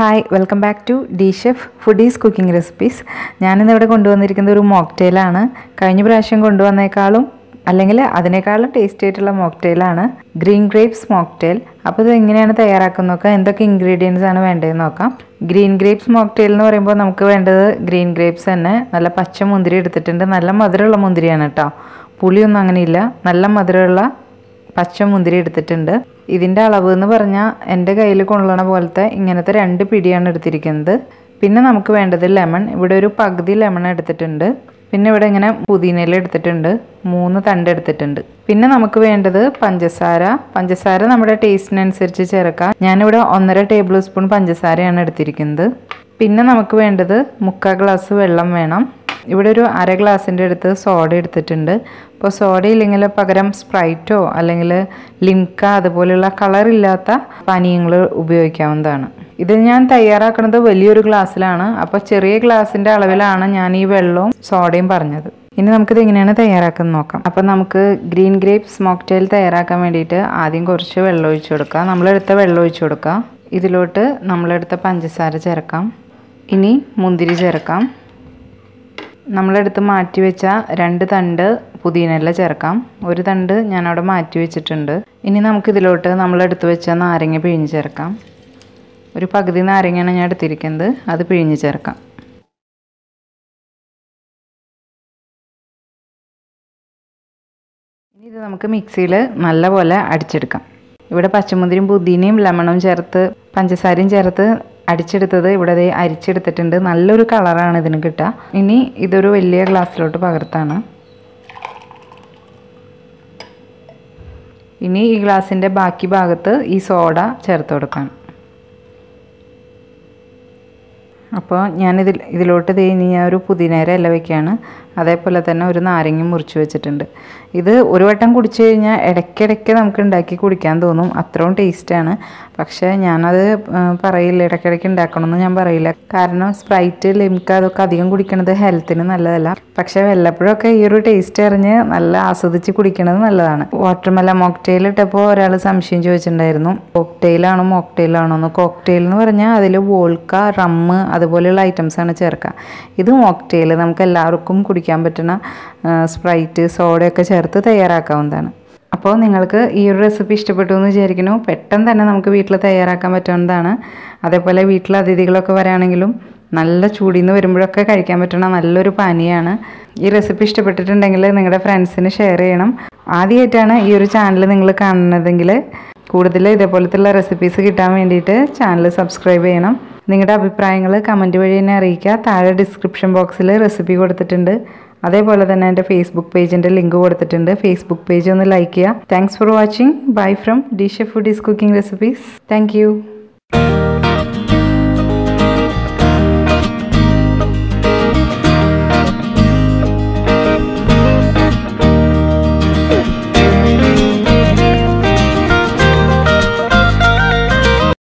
Hi welcome back to the chef foodies cooking recipes ഞാനിന്നിവിടെ കൊണ്ടുവന്നിരിക്കുന്നത് ഒരു മോക്ടെയിലാണ് കഴിഞ്ഞ പ്രാവശ്യം കൊണ്ടുവന്നേക്കാളും അല്ലെങ്കിൽ അതിനേക്കാളും ടേസ്റ്റി ആയിട്ടുള്ള മോക്ടെയിലാണ് ഗ്രീൻ ഗ്രേപ്സ് മോക്ടെയിൽ അപ്പോൾ ഇത് എങ്ങനെയാണ് തയ്യാറാക്കുന്നത് നോക്കാം. എന്തൊക്കെ ഇൻഗ്രീഡിയൻസ് ആണ് വേണ്ടതെന്ന് നോക്കാം. ഗ്രീൻ ഗ്രേപ്സ് മോക്ടെയിൽ എന്ന് പറയുമ്പോൾ നമുക്ക് വേണ്ടത് ഗ്രീൻ ഗ്രേപ്സ് തന്നെ. നല്ല പച്ച മുന്തിരി എടുത്തിട്ടുണ്ട്. നല്ല മധുരമുള്ള മുന്തിരിയാണ് കേട്ടോ. പുളിയൊന്നും അങ്ങനെയില്ല. നല്ല മധുരമുള്ള പച്ച മുന്തിരി എടുത്തിട്ടുണ്ട്. ഇതിന്റെ അളവ് എന്ന് പറഞ്ഞാൽ എന്റെ കയ്യിൽ കൊള്ളണ പോലത്തെ ഇങ്ങനത്തെ രണ്ട് പിടിയാണ് എടുത്തിരിക്കുന്നത്. പിന്നെ നമുക്ക് വേണ്ടത് ലെമൺ. ഇവിടെ ഒരു പകുതി ലെമൺ എടുത്തിട്ടുണ്ട്. പിന്നെ ഇവിടെ ഇങ്ങനെ പുതിനയില എടുത്തിട്ടുണ്ട്. മൂന്ന് തണ്ട് എടുത്തിട്ടുണ്ട്. പിന്നെ നമുക്ക് വേണ്ടത് പഞ്ചസാര. പഞ്ചസാര നമ്മുടെ ടേസ്റ്റിനനുസരിച്ച് ചേർക്കാം. ഞാനിവിടെ ഒന്നര ടേബിൾ സ്പൂൺ പഞ്ചസാരയാണ് എടുത്തിരിക്കുന്നത്. പിന്നെ നമുക്ക് വേണ്ടത് മുക്കാൽ ഗ്ലാസ് വെള്ളം വേണം. ഇവിടെ ഒരു അര ഗ്ലാസിന്റെ അടുത്ത് സോഡ എടുത്തിട്ടുണ്ട്. അപ്പോൾ സോഡ ഇല്ലെങ്കിൽ പകരം സ്പ്രൈറ്റോ അല്ലെങ്കിൽ ലിംക അതുപോലെയുള്ള കളറില്ലാത്ത പാനീയങ്ങൾ ഉപയോഗിക്കാവുന്നതാണ്. ഇത് ഞാൻ തയ്യാറാക്കുന്നത് വലിയൊരു ഗ്ലാസ്സിലാണ്. അപ്പോൾ ചെറിയ ഗ്ലാസിന്റെ അളവിലാണ് ഞാൻ ഈ വെള്ളവും സോഡയും പറഞ്ഞത്. ഇനി നമുക്കിത് എങ്ങനെയാണ് തയ്യാറാക്കുന്നത് നോക്കാം. അപ്പോൾ നമുക്ക് ഗ്രീൻ ഗ്രേപ്സ് മോക്ടെയിൽ തയ്യാറാക്കാൻ വേണ്ടിയിട്ട് ആദ്യം കുറച്ച് വെള്ളം ഒഴിച്ചു കൊടുക്കുക നമ്മളെടുത്ത വെള്ളം ഒഴിച്ചു കൊടുക്കുക ഇതിലോട്ട് നമ്മളെടുത്ത പഞ്ചസാര ചേർക്കാം. ഇനി മുന്തിരി ചേർക്കാം. നമ്മളെടുത്ത് മാറ്റി വെച്ച രണ്ട് തണ്ട് പുതിയനെല്ലാം ചേർക്കാം. ഒരു തണ്ട് ഞാനവിടെ മാറ്റി വെച്ചിട്ടുണ്ട്. ഇനി നമുക്കിതിലോട്ട് നമ്മളെടുത്ത് വെച്ച നാരങ്ങ പിഴിഞ്ഞ് ചേർക്കാം. ഒരു പകുതി നാരങ്ങയാണ് ഞാൻ എടുത്തിരിക്കുന്നത്. അത് പിഴിഞ്ഞ് ചേർക്കാം. ഇനി ഇത് നമുക്ക് മിക്സിയിൽ നല്ലപോലെ അടിച്ചെടുക്കാം. ഇവിടെ പച്ചമുന്തിരിയും പുതിനയും ലെമണും ചേർത്ത് പഞ്ചസാരയും ചേർത്ത് അടിച്ചെടുത്തത് ഇവിടെ ദേ അരിച്ചെടുത്തിട്ടുണ്ട്. നല്ലൊരു കളറാണ് ഇതിന് കിട്ടുക. ഇനി ഇതൊരു വലിയ ഗ്ലാസ്സിലോട്ട് പകർത്താണ്. ഇനി ഈ ഗ്ലാസിന്റെ ബാക്കി ഭാഗത്ത് ഈ സോഡ ചേർത്ത് കൊടുക്കാം. അപ്പോൾ ഞാനിതിൽ ഇതിലോട്ട് ഇനി ഞാൻ ഒരു പുതിനേര ഇല വയ്ക്കുകയാണ് അതേപോലെ തന്നെ ഒരു നാരങ്ങ മുറിച്ച് വെച്ചിട്ടുണ്ട്. ഇത് ഒരു വട്ടം കുടിച്ചു കഴിഞ്ഞാൽ ഇടയ്ക്കിടയ്ക്ക് നമുക്ക് ഉണ്ടാക്കി കുടിക്കാൻ തോന്നും. അത്രയും ടേസ്റ്റാണ് പക്ഷേ ഞാനത് പറയില്ല. ഇടയ്ക്കിടയ്ക്ക് ഉണ്ടാക്കണമെന്ന് ഞാൻ പറയില്ല. കാരണം സ്പ്രൈറ്റ് ലിംക അതൊക്കെ അധികം കുടിക്കണത് ഹെൽത്തിന് നല്ലതല്ല. പക്ഷേ വല്ലപ്പോഴൊക്കെ ഈ ഒരു ടേസ്റ്റ് അറിഞ്ഞ് നല്ല ആസ്വദിച്ച് കുടിക്കണത് നല്ലതാണ്. വാട്ടർമെല മോക്ടെയിൽ ഇട്ടപ്പോൾ ഒരാൾ സംശയം ചോദിച്ചിട്ടുണ്ടായിരുന്നു. കോക്ടെയിലാണോ മോക്ടെയിലാണോ എന്ന്. കോക്ടെയിൽ എന്ന് പറഞ്ഞാൽ അതിൽ വോൾക്ക റമ്മ് അതുപോലെയുള്ള ഐറ്റംസാണ് ചേർക്കുക. ഇത് മോക്ടെയിൽ നമുക്ക് എല്ലാവർക്കും കുടിക്കാൻ പറ്റുന്ന സ്പ്രൈറ്റ് സോഡയൊക്കെ ചേർത്ത് തയ്യാറാക്കാവുന്നതാണ്. അപ്പോൾ നിങ്ങൾക്ക് ഈ ഒരു റെസിപ്പി ഇഷ്ടപ്പെട്ടു എന്ന് വിചാരിക്കുന്നു. പെട്ടെന്ന് തന്നെ നമുക്ക് വീട്ടിൽ തയ്യാറാക്കാൻ പറ്റുന്നതാണ്. അതേപോലെ വീട്ടിൽ അതിഥികളൊക്കെ വരാണെങ്കിലും നല്ല ചൂടിൽ നിന്ന് വരുമ്പോഴൊക്കെ കഴിക്കാൻ പറ്റുന്ന നല്ലൊരു പാനീയമാണ് ഈ റെസിപ്പി ഇഷ്ടപ്പെട്ടിട്ടുണ്ടെങ്കിൽ നിങ്ങളുടെ ഫ്രണ്ട്സിന് ഷെയർ ചെയ്യണം. ആദ്യമായിട്ടാണ് ഈ ഒരു ചാനൽ നിങ്ങൾ കാണുന്നതെങ്കിൽ കൂടുതൽ ഇതേപോലത്തുള്ള റെസിപ്പീസ് കിട്ടാൻ വേണ്ടിയിട്ട് ചാനൽ സബ്സ്ക്രൈബ് ചെയ്യണം. നിങ്ങളുടെ അഭിപ്രായങ്ങൾ കമന്റ് വഴി തന്നെ അറിയിക്കുക. താഴെ ഡിസ്ക്രിപ്ഷൻ ബോക്സിൽ റെസിപ്പി കൊടുത്തിട്ടുണ്ട്. അതേപോലെ തന്നെ എന്റെ ഫേസ്ബുക്ക് പേജിന്റെ ലിങ്ക് കൊടുത്തിട്ടുണ്ട്. ഫേസ്ബുക്ക് പേജ് ഒന്ന് ലൈക്ക് ചെയ്യുക. Thanks for watching bye from dish foodies cooking recipes thank